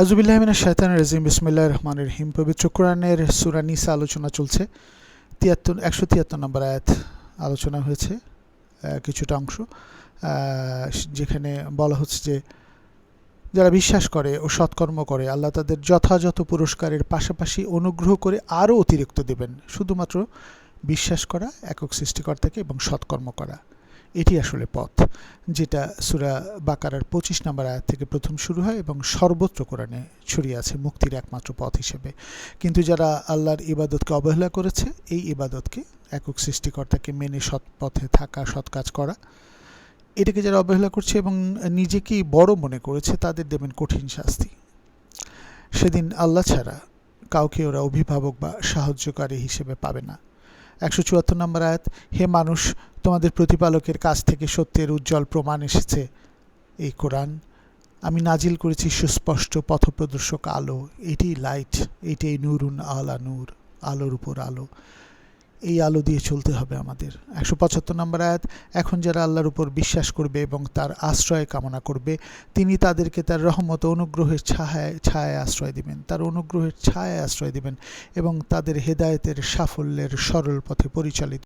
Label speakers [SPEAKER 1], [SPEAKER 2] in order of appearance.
[SPEAKER 1] আজুবিল্লাহমিনা শৈতান রাজিম। বিসমিল্লাহ রহমান রহিম। পবিত্র কোরআনের সুরা নিসা আলোচনা চলছে। তিয়াত্তর, একশো তিয়াত্তর নম্বর আয়াত আলোচনা হয়েছে কিছুটা অংশ। যেখানে বলা হচ্ছে যে, যারা বিশ্বাস করে ও সৎকর্ম করে, আল্লাহ তাদের যথাযথ পুরস্কারের পাশাপাশি অনুগ্রহ করে আরও অতিরিক্ত দেবেন। শুধুমাত্র বিশ্বাস করা, একক সৃষ্টিকর্তাকে এবং সৎকর্ম করা। এটি আসলে পথ, যেটা সুরা বাকারার পঁচিশ নম্বর আয়াত থেকে প্রথম শুরু হয় এবং সর্বত্র কোরআনে ছড়িয়ে আছে মুক্তির একমাত্র পথ হিসেবে। কিন্তু যারা আল্লাহর ইবাদতকে অবহেলা করেছে, এই ইবাদতকে একক সৃষ্টিকর্তাকে মেনে সৎ পথে থাকা, সৎ কাজ করা, এটাকে যারা অবহেলা করছে এবং নিজেকেই বড় মনে করেছে, তাদের দেবেন কঠিন শাস্তি। সেদিন আল্লাহ ছাড়া কাউকে ওরা অভিভাবক বা সাহায্যকারী হিসেবে পাবে না। একশো চুয়াত্তর নম্বর আয়াত, হে মানুষ তোমাদের প্রতিপালকের কাছ থেকে সত্যের উজ্জ্বল প্রমাণ এসেছে। এই কোরআন আমি নাজিল করেছি সুস্পষ্ট পথপ্রদর্শক আলো। এটি লাইট এটাই নুরুন আলা নূর, আলোর উপর আলো। এই আলো দিয়ে চলতে হবে আমাদের। একশো পঁচাত্তর নম্বর আয়াত, এখন যারা আল্লাহর উপর বিশ্বাস করবে এবং তার আশ্রয় কামনা করবে, তিনি তাদেরকে তার রহমত অনুগ্রহের ছায়ায় ছায়ায় আশ্রয় দিবেন। তার অনুগ্রহের ছায়ায় আশ্রয় দিবেন এবং তাদের হেদায়েতের সাফল্যের সরল পথে পরিচালিত